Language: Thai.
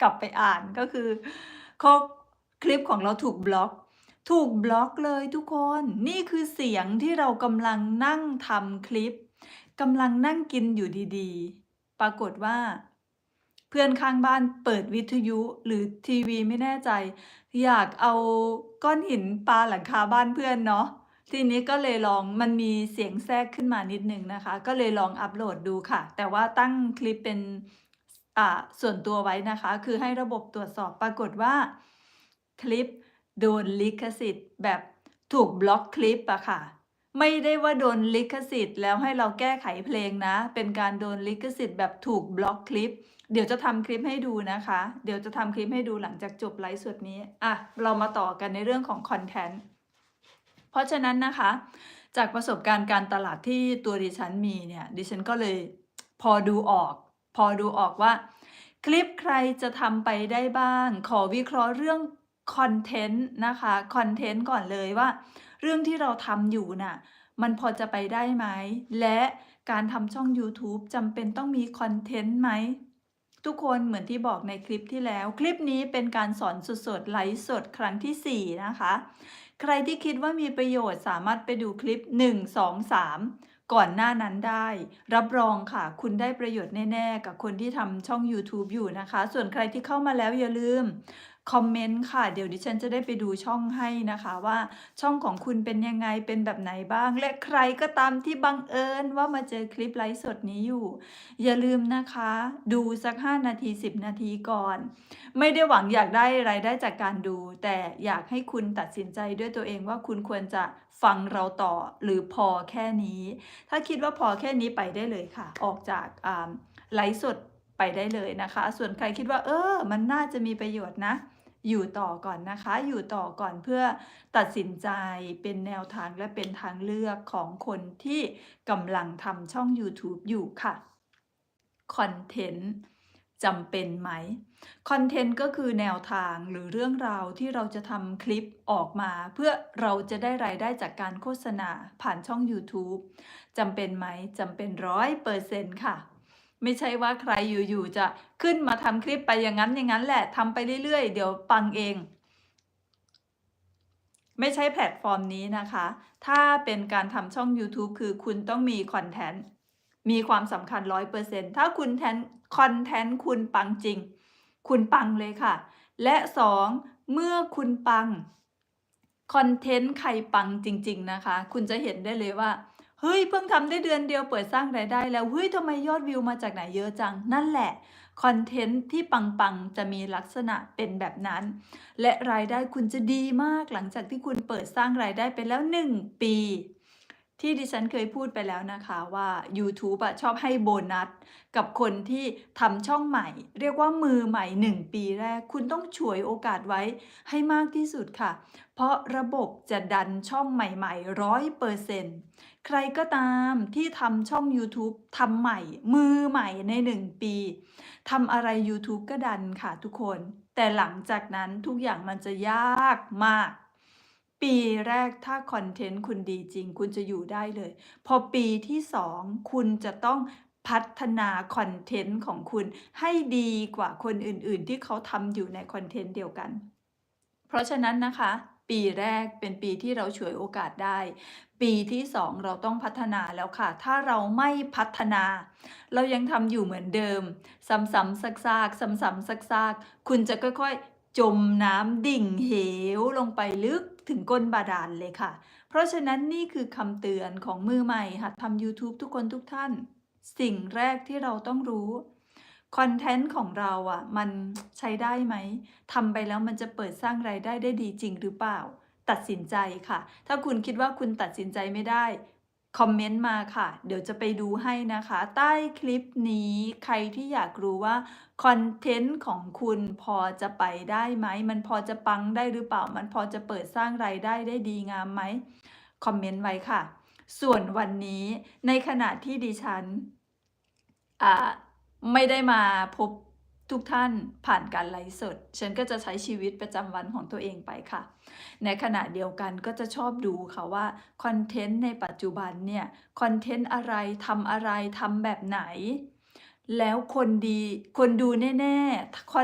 กลับไปอ่านก็คือข้อคลิปของเราถูกบล็อก ถูกบล็อกเลยทุกคน นี่คือเสียงที่เรากำลังนั่งทำคลิปกำลังนั่งกินอยู่ดีๆ ปรากฏว่า เพื่อนข้างบ้านเปิดวิทยุหรือทีวีไม่แน่ใจ อยากเอาก้อนหินปาหลังคาบ้านเพื่อนเนาะทีนี้ก็เลยลองมันมีเสียงแทรกขึ้นมานิดนึงนะคะ ก็เลยลองอัปโหลดดูค่ะ แต่ว่าตั้งคลิปเป็น ส่วนตัวไว้นะคะ คือให้ระบบตรวจสอบปรากฏว่า คลิปโดนลิขสิทธิ์ แบบถูกบล็อกคลิปอะค่ะ ไม่ได้ว่าโดนลิขสิทธิ์ แล้วให้เราแก้ไขเพลงนะ เป็นการโดนลิขสิทธิ์แบบถูกบล็อกคลิป เดี๋ยวจะทำคลิปให้ดูนะคะ เดี๋ยวจะทำคลิปให้ดูหลังจากจบไลฟ์สดนี้อะเรามาต่อกันในเรื่องของคอนเทนต์เพราะฉะนั้นนะคะ จากประสบการณ์การตลาดที่ตัวดิฉันมีเนี่ยดิฉันก็เลยพอดูออก พอดูออกว่า คลิปใครจะทำไปได้บ้าง ขอวิเคราะห์เรื่องคอนเทนต์นะคะคอนเทนต์ก่อนเลยว่า เรื่องที่เราทำอยู่น่ะมันพอจะไปได้ไหม และการทำช่อง YouTube จำเป็นต้องมีคอนเทนต์ไหม ทุกคนเหมือนที่บอกในคลิปที่แล้ว คลิปนี้เป็นการสอนสดๆไลฟ์สดครั้งทีสี่4 นะคะ ใครที่คิดว่ามีประโยชน์สามารถไปดูคลิป 1 2 3 ก่อนหน้านั้นได้ รับรองค่ะ คุณได้ประโยชน์แน่ ๆ กับคนที่ทำช่อง YouTube อยู่นะคะ ส่วนใครที่เข้ามาแล้วอย่าลืม คอมเมนต์ค่ะ เดี๋ยวดิฉันจะได้ไปดูช่องให้นะคะว่าช่องของคุณเป็นยังไงเป็นแบบไหนบ้าง และใครก็ตามที่บังเอิญว่ามาเจอคลิปไลฟ์สดนี้อยู่ อย่าลืมนะคะ ดูสัก 5 นาที 10 นาทีก่อน ไม่ได้หวังอยากได้รายได้จากการดู แต่อยากให้คุณตัดสินใจด้วยตัวเองว่าคุณควรจะฟังเราต่อหรือพอแค่นี้ ถ้าคิดว่าพอแค่นี้ไปได้เลยค่ะ ออกจากอ่าไลฟ์สด ไปได้เลยนะคะ ส่วนใครคิดว่า เออ มันน่าจะมีประโยชน์นะ อยู่ต่อก่อนนะคะ อยู่ต่อก่อนเพื่อตัดสินใจเป็นแนวทางและเป็นทางเลือกของคนที่กำลังทำช่อง YouTube อยู่ค่ะคอนเทนต์จำเป็นไหมคอนเทนต์ก็คือแนวทางหรือเรื่องราวที่เราจะทำคลิปออกมา เพื่อเราจะได้รายได้จากการโฆษณาผ่านช่อง YouTube จำเป็นไหมจำเป็นร้อยเปอร์เซ็นต์ค่ะ ไม่ใช่ว่าใครอยู่ๆจะขึ้นมาทำคลิปไปอย่างนั้นอย่างนั้นแหละทำไปเรื่อย ๆ เดี๋ยวปังเอง ไม่ใช่แพลตฟอร์มนี้นะคะ ถ้าเป็นการทำช่อง YouTube คือคุณต้องมีคอนเทนต์มีความสำคัญ100%ถ้าคุณแทนคอนเทนต์คุณปังจริง คุณปังเลยค่ะ และ2เมื่อคุณปังคอนเทนต์ใครปังจริง ๆ นะคะ คุณจะเห็นได้เลยว่า เฮ้ยเพิ่งทำได้เดือนเดียวเปิดสร้างรายได้แล้วเฮ้ยทำไมยอดวิวมาจากไหนเยอะจัง นั่นแหละคอนเทนต์ที่ปังๆ จะมีลักษณะเป็นแบบนั้น และรายได้คุณจะดีมากหลังจากที่คุณเปิดสร้างรายได้ไปแล้ว 1 ปี ที่ดิฉันเคยพูดไปแล้วนะคะว่า YouTube อะชอบให้โบนัส กับคนที่ทำช่องใหม่ เรียกว่ามือใหม่ 1 ปีแรก คุณต้องฉวยโอกาสไว้ให้มากที่สุดค่ะ เพราะระบบจะดันช่องใหม่ๆร้อยเปอร์เซ็นต์ใครก็ตามที่ทำช่อง YouTube ทำใหม่ มือใหม่ใน 1 ปีทำอะไร YouTube ก็ดันค่ะทุกคน แต่หลังจากนั้นทุกอย่างมันจะยากมาก ปีแรกถ้าคอนเทนต์คุณดีจริง คุณจะอยู่ได้เลย พอปีที่2คุณจะต้องพัฒนาคอนเทนต์ของคุณให้ดีกว่าคนอื่นๆ ที่เขาทำอยู่ในคอนเทนต์เดียวกัน เพราะฉะนั้นนะคะ ปีแรกเป็นปีที่เราฉวยโอกาสได้ ปีที่2เราต้องพัฒนาแล้วค่ะ ถ้าเราไม่พัฒนา เรายังทำอยู่เหมือนเดิม ซ้ำๆซากๆซ้ำๆซากๆคุณจะค่อยๆ จมน้ำดิ่งเหวลงไปลึกถึงก้นบาดาลเลยค่ะ เพราะฉะนั้นนี่คือคำเตือนของมือใหม่หัดทำ YouTube ทุกคนทุกท่าน สิ่งแรกที่เราต้องรู้คอนเทนต์ของเราอะ มันใช้ได้ไหมทำไปแล้วมันจะเปิดสร้างรายได้ได้ดีจริงหรือเปล่า ตัดสินใจค่ะ ถ้าคุณคิดว่าคุณตัดสินใจไม่ได้ คอมเมนต์มาค่ะ เดี๋ยวจะไปดูให้นะคะ ใต้คลิปนี้ใครที่อยากรู้ว่าคอนเทนต์ของคุณพอจะไปได้ไหม มันพอจะปังได้หรือเปล่า มันพอจะเปิดสร้างรายได้ได้ดีงามไหม คอมเมนต์ไว้ค่ะ ส่วนวันนี้ในขณะที่ดิฉันไม่ได้มาพบ ทุกท่านผ่านการไลฟ์สด ฉันก็จะใช้ชีวิตประจำวันของตัวเองไปค่ะ ในขณะเดียวกันก็จะชอบดูค่ะว่าคอนเทนต์ในปัจจุบันเนี่ยคอนเทนต์อะไรทำอะไรทำแบบไหน แล้วคนดีคนดูแน่ๆ